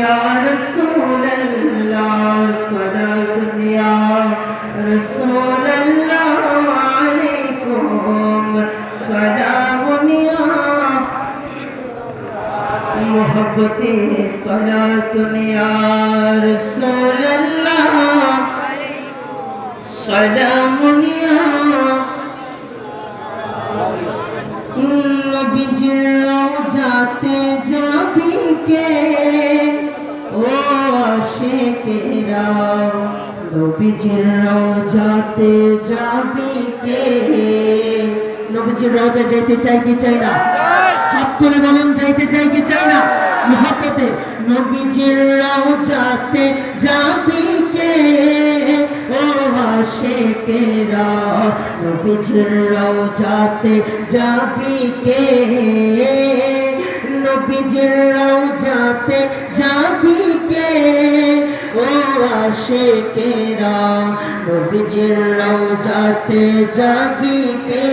يا رسول الله صلاة يا رسول الله عليكم سلام يا محبتي صلاة يا رسول الله سلام يا نبي جل جاتے جا بھی کے আশিকেরা নবীজির রওজাতে যাবি কে? নবীজির রওজা যাইতে চাই কি চাই না? হাত তুলে বলুন, যাইতে চাই কি চাই না? মহাপতে নবীজির রওজাতে যাবি কে? ও আশিকেরা নবীজির রওজাতে যাবি কে? নবীজির রওজাতে যাবি কে? ও আশিকেরা নবীজির যাবি কে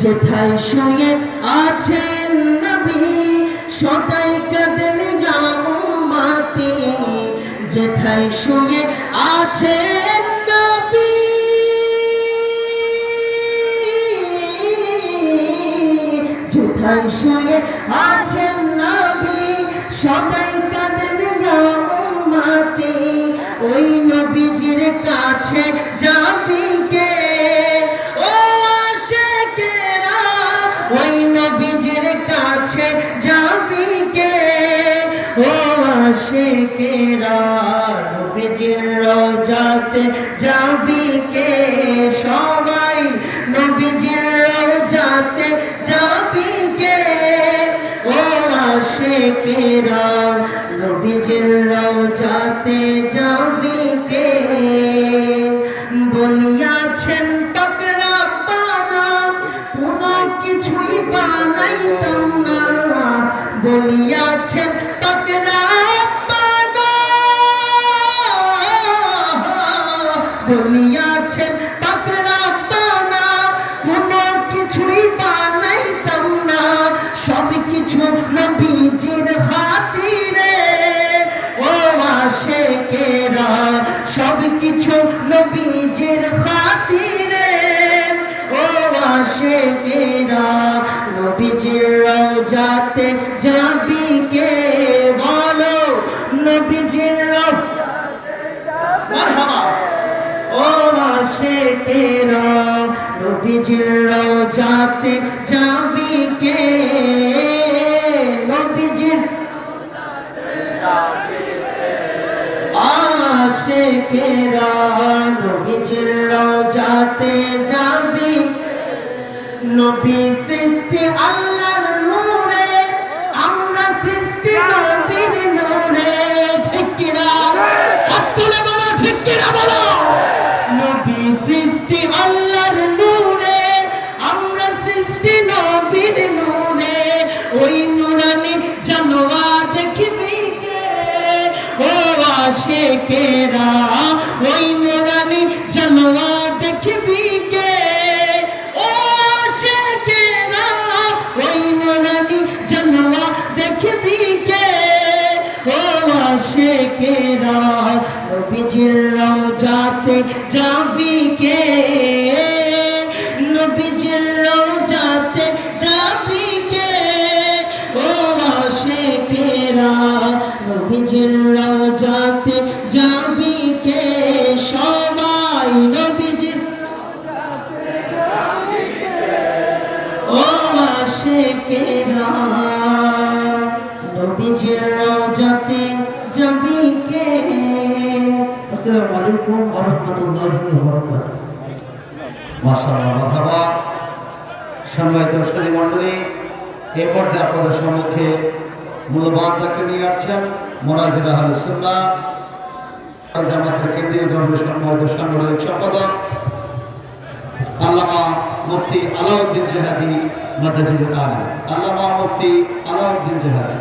যেথায় শুয়ে আছেন নবী, সদাই কাঁদেন মাটি যেথায় শুয়ে আছেন নবী, যেথায় শুয়ে আছেন নবী, সদাই কাঁদেন ওই নবীজির কাছে যাবি কে? ও আশেকেরা ওই নবীজির কাছে যাবি কে? ও আশেকেরা নবীজির রওজাতে যাবি কে? সবাই নবীজির রওজাতে যাবি কে? ও আশেকেরা নবীজির রওজাতে বলিয়াছেন পাকরা পানা বলিয়াছেন পাকরা পানা কোনো কিছুই বানাইতাম না। সব কিছু খাতিরে। ও আশেকেরা, সব কিছু নবীজির যাবি নবীজির রওজাতে যাবি কে? নবীজির আশেকেরা নবীজির রওজাতে যাবি নবী সৃষ্টি আল্লাহর আশেকেরা ওই মোরানি জানোয়া দেখবি কে? ও আশেকেরা ওই মোরানি জানোয়া দেখবি কে? ও আশেকেরা নবীজির রওজাতে যাবি কে? রওজাতে যাবি কে? সবাই নবীজির ও আশেকেরা নবীজির রওজাতে যাবি কে? আসসালামু আলাইকুম ওয়া রাহমাতুল্লাহি ওয়া বারাকাতুহু মাশাআল্লাহ, মারহাবা। সম্মানিত সুধী মণ্ডলী এই পর্যায়ে আপনাদের সম্মুখে মূল্যবান তাকে নিয়ে আসছেন। মোনাজির আহলে জামাতের কেন্দ্রীয় ধর্মীয় সম্মানিত সাংগঠনিক সম্পাদক, আল্লামা মুফতি আলাউদ্দিন জাহাদি মাদাজির আলী আল্লামা মুফতি আলাউদ্দিন জেহাদি।